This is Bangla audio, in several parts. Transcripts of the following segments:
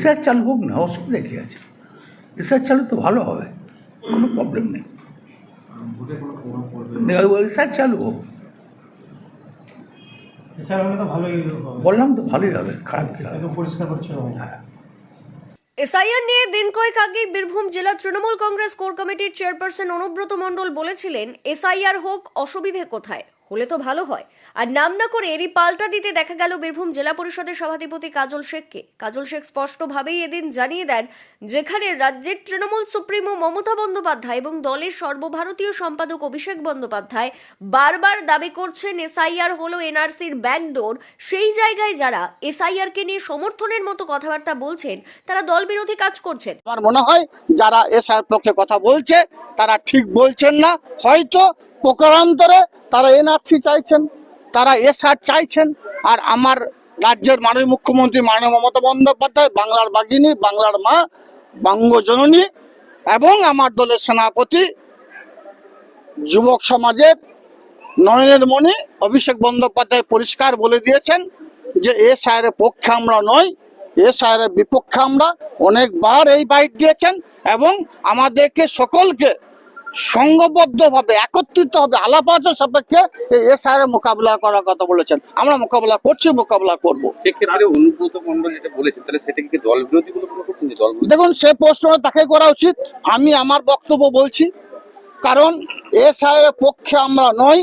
এসআর চালু হোক না অসুবিধা কী আছে? এসআর চালু তো ভালো হবে কোনো প্রবলেম নেই। প্রভাব চালু হোক। এছাড়া হলে তো ভালোই হবে। বললাম তো ভালোই হবে খারাপ কী হবে? পরিষ্কার পরিচ্ছন্ন হবে। এসআইআর নিয়ে দিন কয়েক আগে বীরভূম জেলা তৃণমূল কংগ্রেস কোর কমিটির চেয়ারপারসন অনুব্রত মণ্ডল বলেছিলেন এসআইআর হোক অসুবিধে কোথায়? হলে তো ভালো হয়। আর নাম না করে এরই পাল্টা দিতে দেখা গেল বীরভূম জেলা পরিষদের সভাধিপতি কাজল শেখকে। কাজল শেখ স্পষ্টভাবেই এদিন জানিয়ে দেন, যেখানে রাজ্যের তৃণমূল সুপ্রিমো মমতা বন্দ্যোপাধ্যায় এবং দলের সর্বভারতীয় সম্পাদক অভিষেক বন্দ্যোপাধ্যায় বারবার দাবি করছেন এসআইআর হলো এনআরসির ব্যাকডোর। সেই জায়গায় যারা এসআইআরকে নিয়ে সমর্থনের মতো কথাবার্তা বলছেন, তারা দল বিরোধী কাজ করছেন। আমার মনে হয় যারা এসআর পক্ষে কথা বলছে, তারা ঠিক বলছেন না। হয়তো প্রকারান্তরে তারা এনআরসি চাইছেন, তারা এসআর চাইছেন, আর আমার রাজ্যের মাননীয় মুখ্যমন্ত্রী মাননীয় মমতা বন্দ্যোপাধ্যায়, বাংলার বাগিনী, বাংলার মা, বঙ্গজননী এবং আমার দলের সেনাপতি, যুবক সমাজের নয়নের মণি অভিষেক বন্দ্যোপাধ্যায় পরিষ্কার বলে দিয়েছেন যে এ সায়ের পক্ষে আমরা নই এ সায়ের বিপক্ষে আমরা অনেকবার এই বাইট দিয়েছেন এবং আমাদেরকে সকলকে সংঘবদ্ধভাবে একত্রিত হবে আলাপাত সাপেক্ষে এই এসআর মোকাবিলা করার কথা বলেছেন। আমরা মোকাবিলা করছি মোকাবিলা করব। সেক্ষেত্রে অনুব্রত মন্ডল যেটা বলেছেন তাহলে সেটা কি দল বিরোধী বলে শুরু করছেন দল দেখুন সে প্রশ্নটা তাকে করা উচিত। আমি আমার বক্তব্য বলছি। কারণ এসআই এর পক্ষে আমরা নই।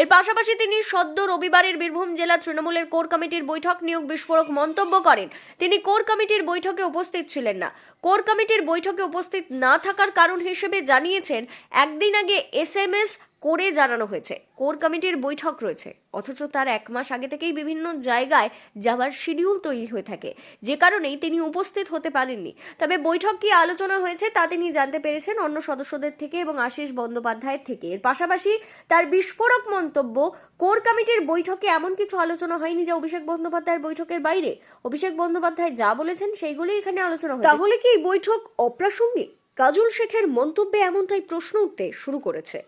এর পাশাপাশি তিনি সদ্য রবিবারের বীরভূম জেলা তৃণমূলের কোর কমিটির বৈঠক নিয়োগ বিস্ফোরক মন্তব্য করেন। তিনি কোর কমিটির বৈঠকে উপস্থিত ছিলেন না। কোর কমিটির বৈঠকে উপস্থিত না থাকার কারণ হিসেবে জানিয়েছেন, একদিন আগে এসএমএস করে জানানো হয়েছে। কোর কমিটির বৈঠক রয়েছে। অথচ তার এক মাস আগে থেকেই বিভিন্ন জায়গায় যাওয়ার শিডিউল তৈরি হয়ে থাকে। যে কারণেই তিনি উপস্থিত হতে পারেননি। তবে বৈঠক কি আলোচনা হয়েছে তা তিনি জানতে পেরেছেন অন্য সদস্যদের থেকে এবং আশিস বন্দ্যোপাধ্যায়ের থেকে। এর পাশাপাশি তার বিস্ফোরক মন্তব্য, কোর কমিটির বৈঠকে এমন কিছু আলোচনা হয়নি যে অভিষেক বন্দ্যোপাধ্যায়ের বৈঠকের বাইরে। অভিষেক বন্দ্যোপাধ্যায় যা বলেছেন সেইগুলি এখানে আলোচনা হয়েছে। তাহলে কি এই বৈঠক অপ্রাসঙ্গিক? কাজল শেখের মন্তব্যে এমনটাই প্রশ্ন উঠতে শুরু করেছে।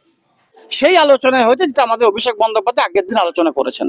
সেই আলোচনায় হয়েছে যেটা আমাদের অভিষেক বন্দ্যোপাধ্যায় আগের দিন আলোচনা করেছেন।